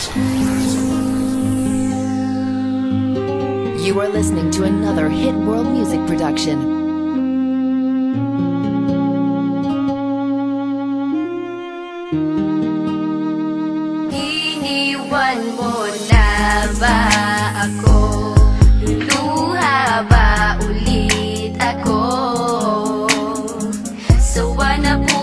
You are listening to another Hit World Music production. Iniwan mo na ba ako? Luluha ba ulit ako? Sawa na puso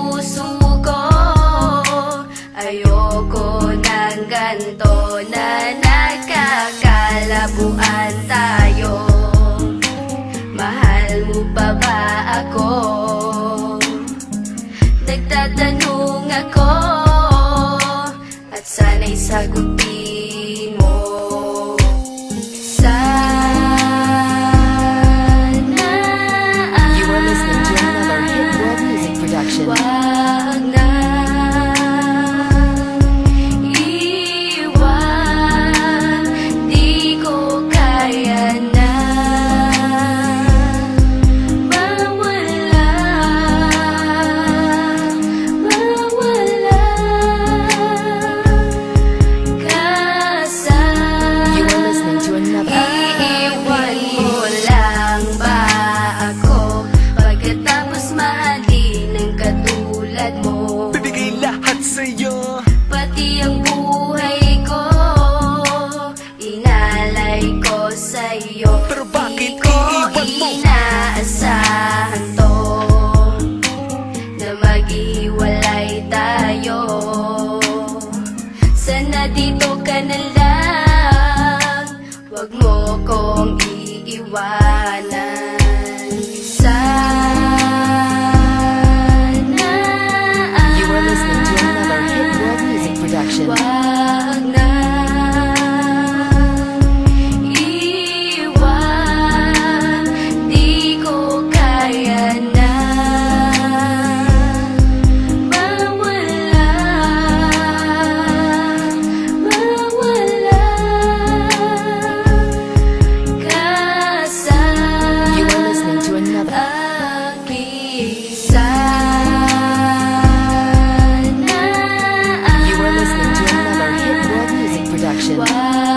sana'y sagutin Inalay ko sa'yo. Pero bakit ko iiwan mo? inaasahan to Na maghiwalay tayo. Sana dito ka na lang. Huwag mo kong iiwanan why.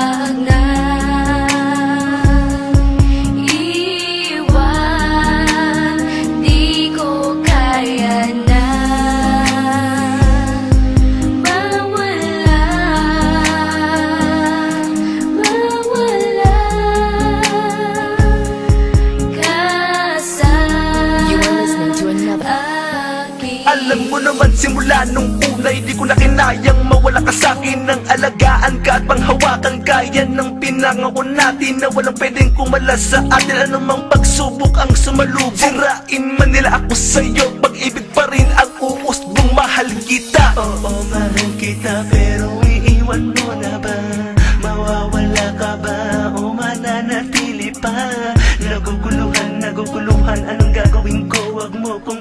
Alam mo naman simula nung una Hindi ko na kinayang mawala ka sa'kin Nang alagaan ka at panghawakan ka Yan ang pinangako natin Na walang pwedeng kumala sa atin Anumang pagsubok ang sumalubong Sirain man nila ako sa'yo Pag-ibig pa rin ang uusbong mahal kita Oo, mahal kita Pero iiwan mo na ba? Mawawala ka ba? O mananatili pa? Naguguluhan, naguguluhan Anong gagawin ko? Huwag mo kong